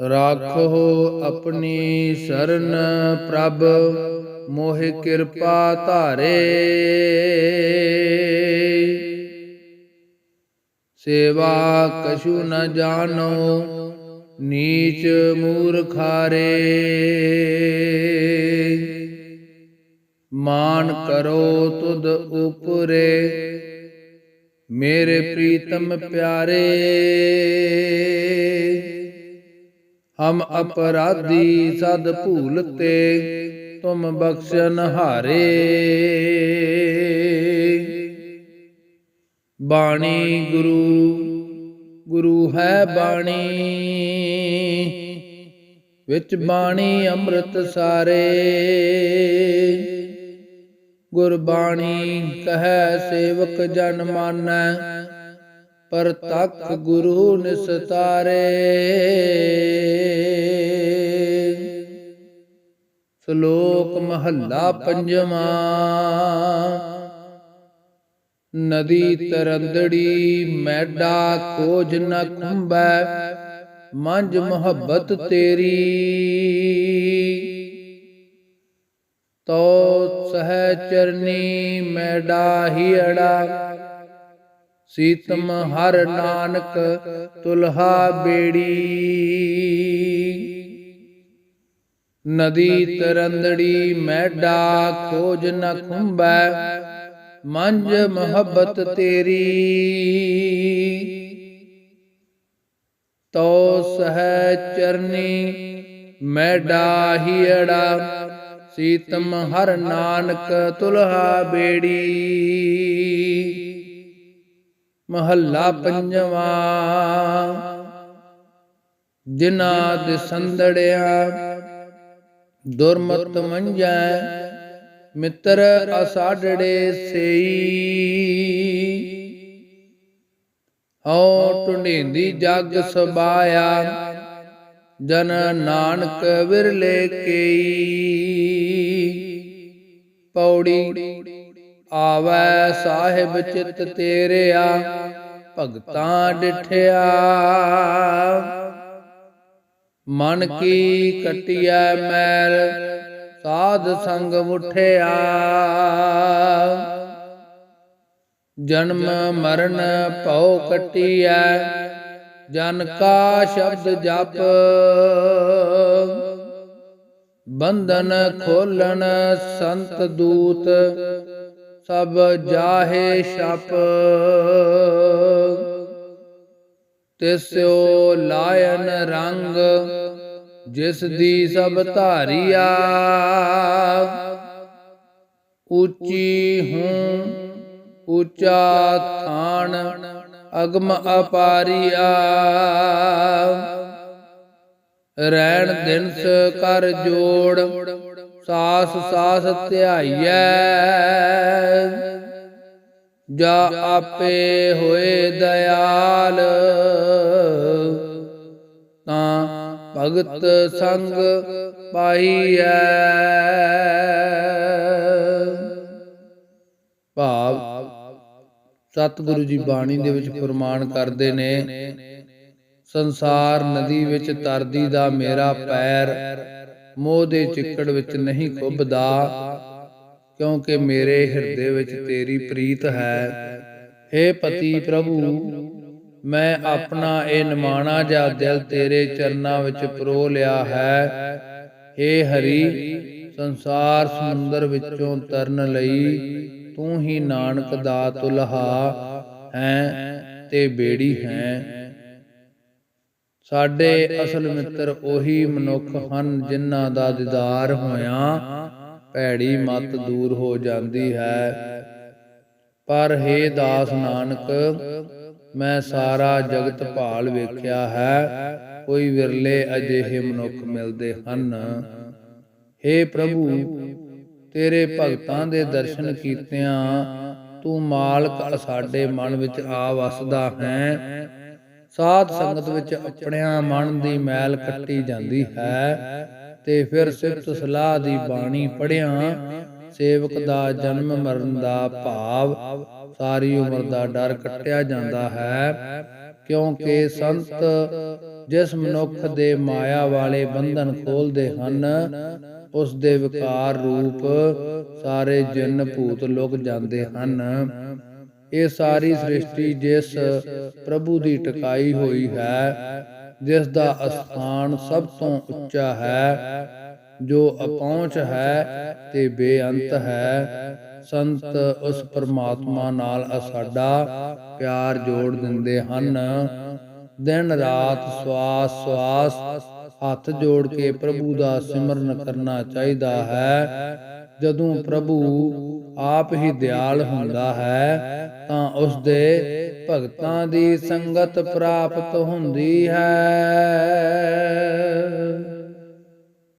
ਰਾਖੋ ਆਪਣੀ ਸ਼ਰਨ ਪ੍ਰਭ, ਮੋਹਿ ਕਿਰਪਾ ਧਾਰੇ। ਸੇਵਾ ਕਛੂ ਨ ਜਾਣੋ, ਨੀਚ ਮੂਰਖਾਰੇ। ਮਾਨ ਕਰੋ ਤੁਧ ਉਪਰੇ, ਮੇਰੇ ਪ੍ਰੀਤਮ ਪਿਆਰੇ। ਹਮ ਅਪਰਾਧੀ ਸਦ ਭੂਲਤੇ ਤੁਮ ਬਖਸ਼ਨ ਹਾਰੇ। ਬਾਣੀ ਗੁਰੂ ਗੁਰੂ ਹੈ ਬਾਣੀ, ਵਿੱਚ ਬਾਣੀ ਅੰਮ੍ਰਿਤ ਸਾਰੇ। ਗੁਰਬਾਣੀ ਕਹੈ ਸੇਵਕ ਜਨ ਮਾਨੈ ਪਰ ਗੁਰੂ ਨਿਸਤਾਰੇ। ਸ਼ਲੋਕ ਮਹੱਲਾ ਪੰਜਵਾਂ। ਨਦੀ ਤਰੰਦੜੀ ਮੈਡਾ ਖੋਜ ਨ ਖੁੰਬੈ ਮੰਜ ਮੁਹੱਬਤ ਤੇਰੀ। ਤੋ ਸਹਿ ਚਰਨੀ ਮੈਡਾ ਹੀ ਅੜਾ ਸੀਤਮ ਹਰ ਨਾਨਕ ਤੁਲਹਾ ਬੇੜੀ। ਨਦੀ ਤਰੰਦੜੀ ਮੈਡਾ ਖੋਜ ਨ ਖੁੰਬੈ ਮੰਜ ਮੁਹੱਬਤ ਤੇਰੀ। ਤੋ ਸਹਿ ਚਰਨੀ ਮੈਡਾ ਹੀੜਾ ਸੀਤਮ ਹਰ ਨਾਨਕ ਤੁਲਹਾ ਬੇੜੀ। ਮਹੱਲਾ ਪੰਜਵਾ। ਜਿਨਾ ਦੇ ਸੰਦੜਿਆ ਦੁਰਮਤ ਮੰਜੈ, ਮਿੱਤਰ ਅਸਾਡੜੇ ਸਈ। ਹਉ ਟੁੰਡੇਂਦੀ ਜਗ ਸਬਾਇਆ, ਜਨ ਨਾਨਕ ਵਿਰਲੇ ਕੇਈ। ਪੌੜੀ ਆਵੈ ਸਾਹਿਬ ਚਿਤ ਤੇਰਿਆ, ਭਗਤਾਂ ਡਿਠਿਆ। ਮਨ ਕੀ ਕਟਿਐ ਮੈਲ, ਸਾਧ ਸੰਗ ਉਠਿਆ ਜਨਮ ਮਰਨ ਭਉ ਕਟਿਐ, ਜਨ ਕਾ ਸ਼ਬਦ ਜਪ। ਬੰਧਨ ਖੋਲਣ ਸੰਤ ਦੂਤ ਸਭ ਜਾਹੇ ਛਪ। ਤਿਸਿਓ ਲਾਇਨ ਰੰਗ, ਜਿਸ ਦੀ ਸਭ ਧਾਰੀਆ। ਉੱਚੀ ਹੂੰ, ਉੱਚਾ ਥਾਨ, ਅਗਮ ਅਪਾਰੀਆ। ਰਹਿਣ ਦਿਨਸ ਕਰ ਜੋੜ ਸਾਸ ਸਾਸ ਧਿਆਈਐ। ਜਾ ਆਪੇ ਹੋਏ ਦਇਆਲ। ਤਾਂ ਭਗਤ ਸੰਗ ਪਾਈਐ। ਭਾਵ ਸਤਿਗੁਰੂ ਜੀ ਬਾਣੀ ਦੇ ਵਿੱਚ ਪ੍ਰਮਾਣ ਕਰਦੇ ਨੇ, ਸੰਸਾਰ ਨਦੀ ਵਿੱਚ ਤਰਦੀ ਦਾ ਮੇਰਾ ਪੈਰ ਮੋਹ ਦੇ ਚਿੱਕੜ ਵਿੱਚ ਨਹੀਂ ਖੁੱਬਦਾ ਕਿਉਂਕਿ ਮੇਰੇ ਹਿਰਦੇ ਵਿੱਚ ਤੇਰੀ ਪ੍ਰੀਤ ਹੈ। हे ਪਤੀ ਪ੍ਰਭੂ, ਮੈਂ ਆਪਣਾ ਇਹ ਨਿਮਾਣਾ ਜਾ ਦਿਲ ਤੇਰੇ ਚਰਨਾਂ ਵਿੱਚ ਪਰੋ ਲਿਆ ਹੈ। हे ਹਰੀ, ਸੰਸਾਰ ਸਮੁੰਦਰ ਵਿੱਚੋਂ ਤਰਨ ਲਈ ਤੂੰ ਹੀ ਨਾਨਕ ਦਾ ਤੁਲਹਾ ਹੈ ਤੇ ਬੇੜੀ ਹੈ। ਸਾਡੇ ਅਸਲ ਮਿੱਤਰ ਉਹੀ ਮਨੁੱਖ ਹਨ ਜਿਨ੍ਹਾਂ ਦਾ ਦੀਦਾਰ ਹੋਇਆ ਭੈੜੀ ਮਤ ਦੂਰ ਹੋ ਜਾਂਦੀ ਹੈ। ਪਰ हे ਦਾਸ ਨਾਨਕ ਮੈਂ ਸਾਰਾ ਜਗਤ ਭਾਲ ਵੇਖਿਆ ਹੈ। ਕੋਈ ਵਿਰਲੇ ਅਜਿਹੇ ਮਨੁੱਖ ਮਿਲਦੇ ਹਨ। हे ਪ੍ਰਭੂ ਤੇਰੇ ਭਗਤਾਂ ਦੇ ਦਰਸ਼ਨ ਕੀਤਿਆਂ ਤੂੰ ਮਾਲਕ ਸਾਡੇ ਮਨ ਵਿੱਚ ਆ ਵਸਦਾ ਹੈ। ਸਾਧ ਸੰਗਤ ਵਿੱਚ ਆਪਣਿਆਂ ਮਨ ਦੀ ਮੈਲ ਕੱਟੀ ਜਾਂਦੀ ਹੈ ਤੇ ਫਿਰ ਸਿਫਤ ਸਲਾਹ ਦੀ ਬਾਣੀ ਪੜਿਆ ਸੇਵਕ ਦਾ ਜਨਮ ਮਰਨ ਦਾ ਭਾਵ ਸਾਰੀ ਉਮਰ ਦਾ ਡਰ ਕੱਟਿਆ ਜਾਂਦਾ ਹੈ ਕਿਉਂਕਿ ਸੰਤ ਜਿਸ ਮਨੁੱਖ ਦੇ ਮਾਇਆ ਵਾਲੇ ਬੰਧਨ ਖੋਲਦੇ ਹਨ ਉਸ ਦੇ ਵਿਕਾਰ ਰੂਪ ਸਾਰੇ ਜਿੰਨ ਭੂਤ ਲੁਕ ਜਾਂਦੇ ਹਨ। ਇਹ ਸਾਰੀ ਸ੍ਰਿਸ਼ਟੀ ਜਿਸ ਪ੍ਰਭੂ ਦੀ ਟਿਕਾਈ ਹੋਈ ਹੈ, ਜਿਸ ਦਾ ਅਸਥਾਨ ਸਭ ਤੋਂ ਉੱਚਾ ਹੈ, ਜੋ ਅਪਹੁੰਚ ਹੈ ਤੇ ਬੇਅੰਤ ਹੈ। ਸੰਤ ਉਸ ਪਰਮਾਤਮਾ ਨਾਲ ਸਾਡਾ ਪਿਆਰ ਜੋੜ ਦਿੰਦੇ ਹਨ। ਦਿਨ ਰਾਤ ਸਵਾਸ ਸਵਾਸ ਹੱਥ ਜੋੜ ਕੇ ਪ੍ਰਭੂ ਦਾ ਸਿਮਰਨ ਕਰਨਾ ਚਾਹੀਦਾ ਹੈ। ਜਦੋਂ ਪ੍ਰਭੂ ਆਪ ਹੀ ਦਿਆਲ ਹੁੰਦਾ ਹੈ ਤਾਂ ਉਸ ਦੇ ਭਗਤਾਂ ਦੀ ਸੰਗਤ ਪ੍ਰਾਪਤ ਹੁੰਦੀ ਹੈ।